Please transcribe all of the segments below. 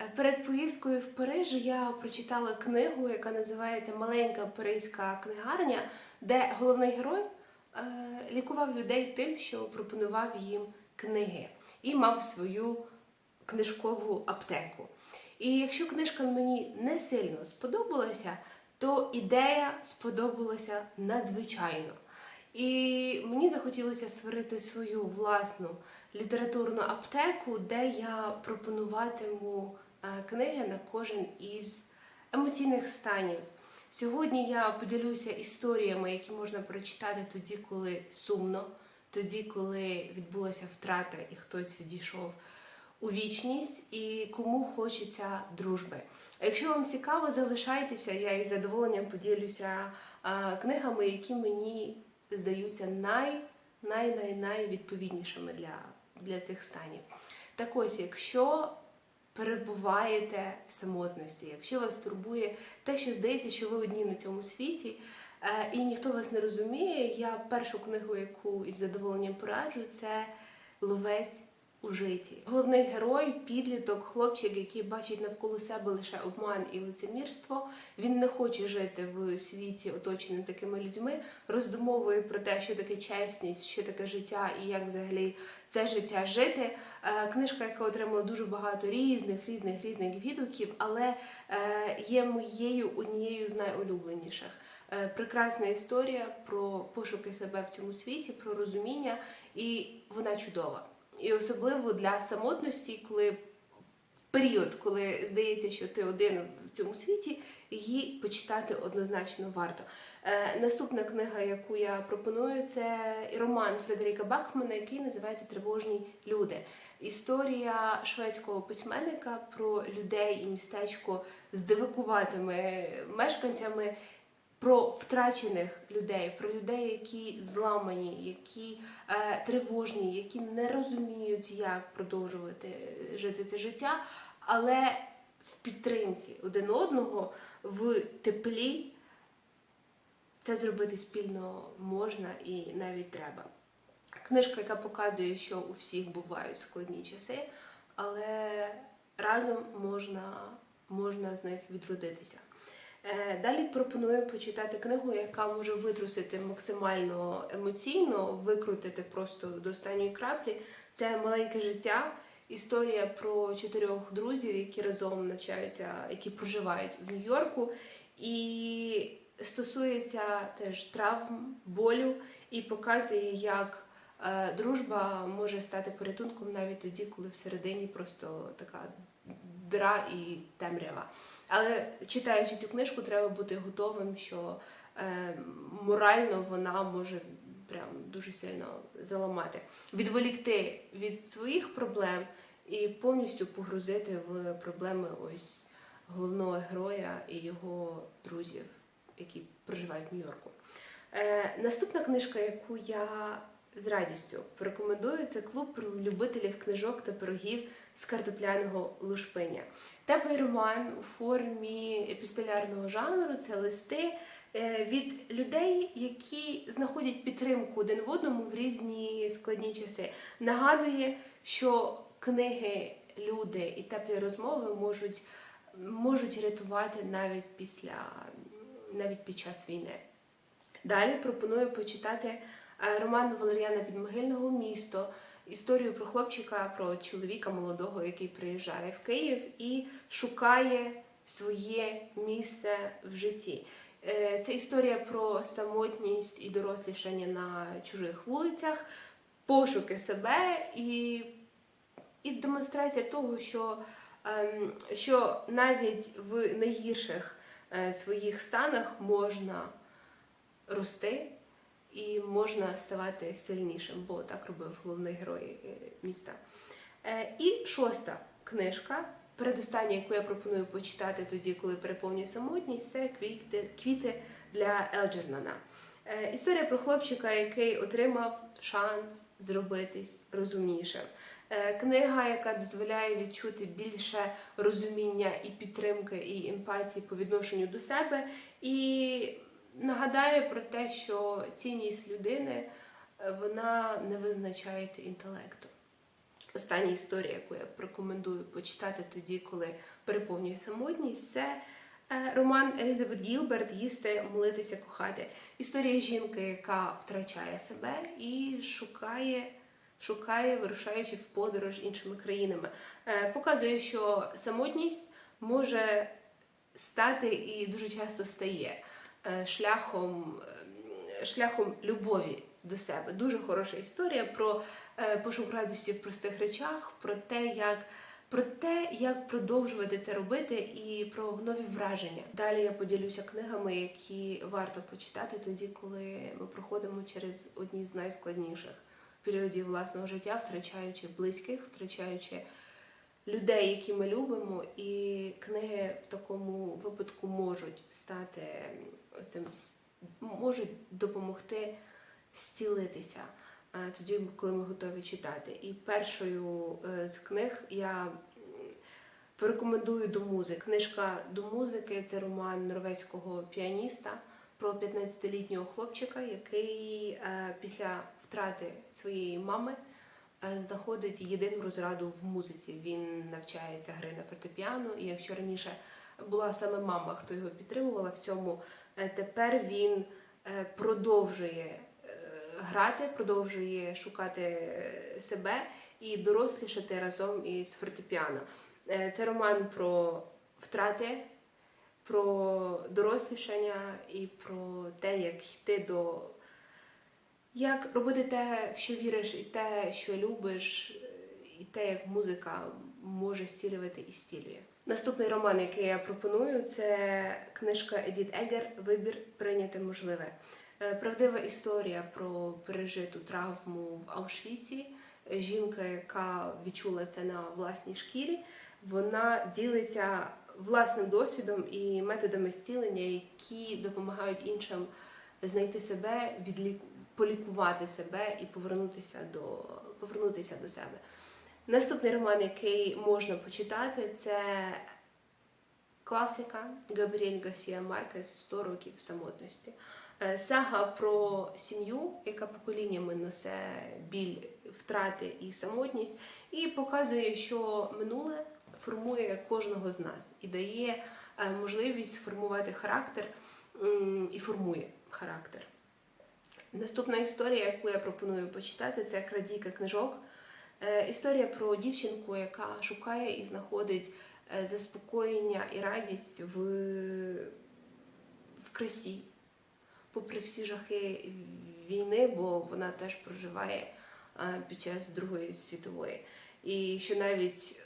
Е, Перед поїздкою в Париж я прочитала книгу, яка називається Маленька паризька книгарня, де головний герой е, лікував людей тим, що пропонував їм книги і мав свою книжкову аптеку. І якщо книжка мені не сильно сподобалася, то ідея сподобалася надзвичайно. І мені захотілося створити свою власну літературну аптеку, де я пропонуватиму книги на кожен із емоційних станів. Сьогодні я поділюся історіями, які можна прочитати тоді, коли сумно, тоді, коли відбулася втрата і хтось відійшов у вічність, і кому хочеться дружби. А якщо вам цікаво, залишайтеся, я із задоволенням поділюся книгами, які мені здаються най, най, най, найвідповіднішими для, для цих станів. Так ось, якщо перебуваєте в самотності, якщо вас турбує те, що здається, що ви одні на цьому світі, е, і ніхто вас не розуміє, я першу книгу, яку із задоволенням пораджу, це Ловець у житті. Головний герой, підліток, хлопчик, який бачить навколо себе лише обман і лицемірство. Він не хоче жити в світі, оточеним такими людьми, роздумовує про те, що таке чесність, що таке життя і як взагалі це життя жити. Е, Книжка, яка отримала дуже багато різних, різних, різних відгуків, але е, є моєю однією з найулюбленіших. Е, Прекрасна історія про пошуки себе в цьому світі, про розуміння, і вона чудова. І особливо для самотності, коли в період, коли здається, що ти один в цьому світі, її почитати однозначно варто. Е, наступна книга, яку я пропоную, це роман Фредеріка Бакмана, який називається Тривожні люди. Історія шведського письменника про людей і містечко з дивакуватими мешканцями. Про втрачених людей, про людей, які зламані, які е, тривожні, які не розуміють, як продовжувати жити це життя, але в підтримці один одного, в теплі це зробити спільно можна і навіть треба. Книжка, яка показує, що у всіх бувають складні часи, але разом можна, можна з них відродитися. Е, Далі пропоную почитати книгу, яка може витрусити максимально емоційно, викрутити просто до останньої краплі. Це маленьке життя. Історія про чотирьох друзів, які разом навчаються, які проживають в Нью-Йорку, і стосується теж травм, болю, і показує, як дружба може стати порятунком навіть тоді, коли всередині просто така дра і темрява. Але читаючи цю книжку, треба бути готовим, що е, морально вона може прям дуже сильно заламати, відволікти від своїх проблем і повністю погрузити в проблеми ось головного героя і його друзів, які проживають в Нью-Йорку. Е, наступна книжка, яку я з радістю порекомендую, це клуб любителів книжок та пирогів з картопляного лушпиня. Теплий роман у формі епістолярного жанру це листи е, від людей, які знаходять підтримку один в одному в різні складні часи. Нагадує, що книги, люди і теплі розмови можуть, можуть рятувати навіть після навіть під час війни. Далі пропоную почитати роман Валеріана Підмогильного Місто. Історію про хлопчика, про чоловіка молодого, який приїжджає в Київ і шукає своє місце в житті. Е, Це історія про самотність і дорослішання на чужих вулицях, пошуки себе і, і демонстрація того, що, ем, що навіть в найгірших е, своїх станах можна рости і можна ставати сильнішим, бо так робив головний герой е, міста. Е, І шоста книжка, передостання, яку я пропоную почитати тоді, коли переповнює самотність, це квіти, для Елджернана. Е, Історія про хлопчика, який отримав шанс зробитись розумнішим. Книга, яка дозволяє відчути більше розуміння і підтримки, і емпатії по відношенню до себе, і нагадає про те, що цінність людини е, вона не визначається інтелектом. остання історія, яку я рекомендую почитати тоді, коли переповнює самотність, це е, роман Елізабет Гілберт Їсти, молитися, кохати. Історія жінки, яка втрачає себе і шукає. Шукає, вирушаючи в подорож іншими країнами, Е, показує, що самотність може стати і дуже часто стає шляхом, е, шляхом любові до себе. Дуже хороша історія про е, пошук радості в простих речах, про те, як. Про те, як продовжувати це робити, і про нові враження. Далі я поділюся книгами, які варто почитати тоді, коли ми проходимо через одні з найскладніших періодів власного життя, втрачаючи близьких, втрачаючи людей, які ми любимо, і книги в такому випадку можуть стати можуть допомогти зцілитися е, тоді, коли ми готові читати. І першою е, з книг я порекомендую до музики. Книжка до музики це роман норвезького піаніста про 15-літнього хлопчика, який е, після втрати своєї мами знаходить єдину розраду в музиці. Він навчається гри на фортепіано, і якщо раніше була саме мама, хто його підтримувала в цьому, е, тепер він е, продовжує е, грати, продовжує шукати себе і дорослішати разом із фортепіано. Це роман про втрати, про дорослішання і про те, як йти до як робити те, в що віриш, і те, що любиш, і те, як музика може зцілювати і зцілює. Наступний роман, який я пропоную, це книжка Едіт Егер Вибір прийняти можливе. Е, Правдива історія про пережиту травму в Аушвіці. Жінка, яка відчула це на власній шкірі, вона ділиться власним досвідом і методами зцілення, які допомагають іншим знайти себе, відліку... полікувати себе і повернутися до, повернутися до себе. Наступний роман, який можна почитати, це класика Габріель Гарсія Маркес «100 років самотності. Е, Сага про сім'ю, яка поколіннями несе біль втрати і самотність, і показує, що минуле формує кожного з нас і дає е, можливість сформувати характер і формує характер. Наступна історія, яку я пропоную почитати, це крадійка книжок. Е, Історія про дівчинку, яка шукає і знаходить е, заспокоєння і радість в, в красі, попри всі жахи війни, бо вона теж проживає е, під час Другої світової. І що навіть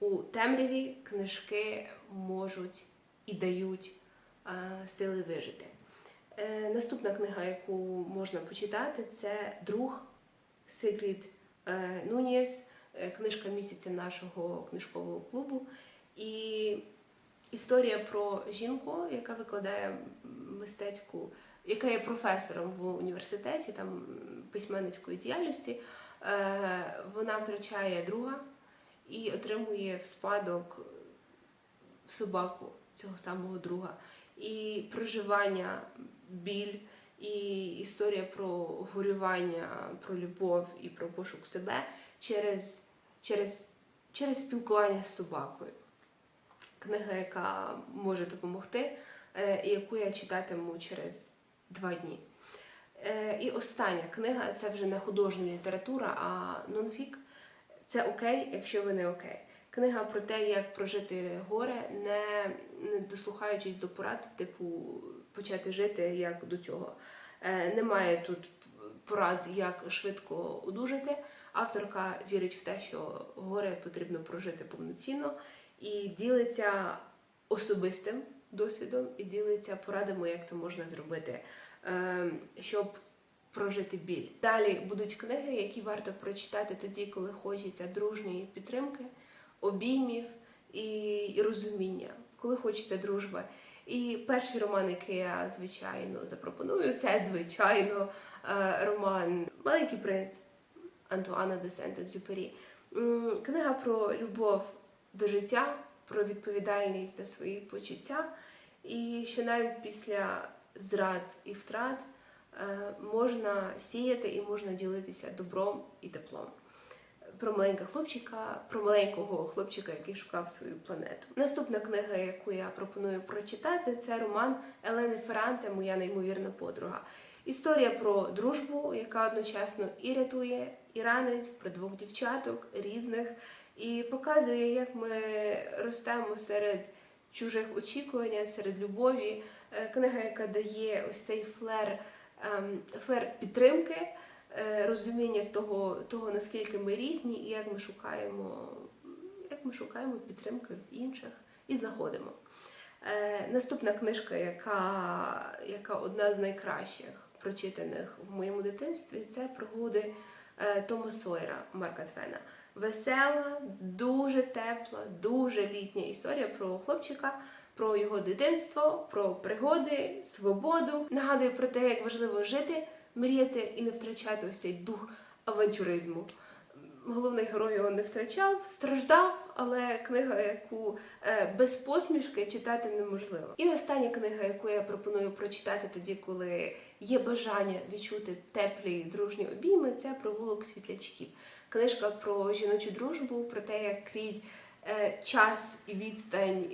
у темряві книжки можуть і дають сили вижити. Наступна книга, яку можна почитати, це друг Сигрід е, Нунієс, е, книжка місяця нашого книжкового клубу. І історія про жінку, яка викладає мистецьку, яка є професором в університеті, там письменницької діяльності. Е, Вона втрачає друга і отримує в спадок собаку цього самого друга. І проживання, біль, і історія про горювання, про любов і про пошук себе через, через, через спілкування з собакою. Книга, яка може допомогти, е, і яку я читатиму через два дні. Е, І остання книга це вже не художня література, а нонфік. Це окей, якщо ви не окей. Книга про те, як прожити горе, не, не дослухаючись до порад, типу почати жити як до цього. Е, немає тут порад, як швидко одужати. Авторка вірить в те, що горе потрібно прожити повноцінно і ділиться особистим досвідом, і ділиться порадами, як це можна зробити, е, щоб прожити біль. Далі будуть книги, які варто прочитати тоді, коли хочеться дружньої підтримки, обіймів і, розуміння, коли хочеться дружби. І перший роман, який я звичайно запропоную, це звичайно е, роман Маленький принц Антуана де Сент-Екзюпері. Книга про любов до життя, про відповідальність за свої почуття, і що навіть після зрад і втрат е, можна сіяти і можна ділитися добром і теплом. Про маленького хлопчика, про маленького хлопчика, який шукав свою планету. Наступна книга, яку я пропоную прочитати, це роман Елени Ферранте Моя неймовірна подруга. Історія про дружбу, яка одночасно і рятує, і ранить про двох дівчаток різних, і показує, як ми ростемо серед чужих очікувань, серед любові. Е, Книга, яка дає ось цей флер, ем, флер підтримки, розуміння того, того, наскільки ми різні, і як ми шукаємо, як ми шукаємо підтримки в інших і знаходимо. Е, Наступна книжка, яка, яка одна з найкращих прочитаних в моєму дитинстві, це пригоди е, Тома Сойера Марка Твена. Весела, дуже тепла, дуже літня історія про хлопчика, про його дитинство, про пригоди, свободу. Нагадує про те, як важливо жити, мріяти і не втрачати ось цей дух авантюризму. Головний герой його не втрачав, страждав, але книга, яку е, без посмішки читати неможливо. І остання книга, яку я пропоную прочитати тоді, коли є бажання відчути теплі дружні обійми, це провулок світлячків. Книжка про жіночу дружбу, про те, як крізь час і відстань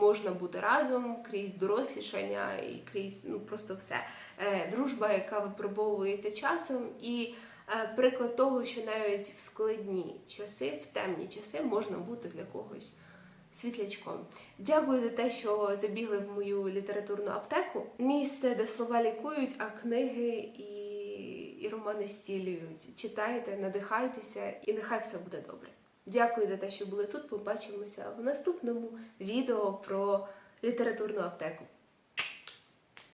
можна бути разом, крізь дорослішання і крізь ну просто все. Е, Дружба, яка випробовується часом, і е, приклад того, що навіть в складні часи, в темні часи можна бути для когось світлячком. Дякую за те, що забігли в мою літературну аптеку. Місце, де слова лікують, а книги і, і романи стілюють. Читайте, надихайтеся, і нехай все буде добре. Дякую за те, що були тут. Побачимося в наступному відео про літературну аптеку.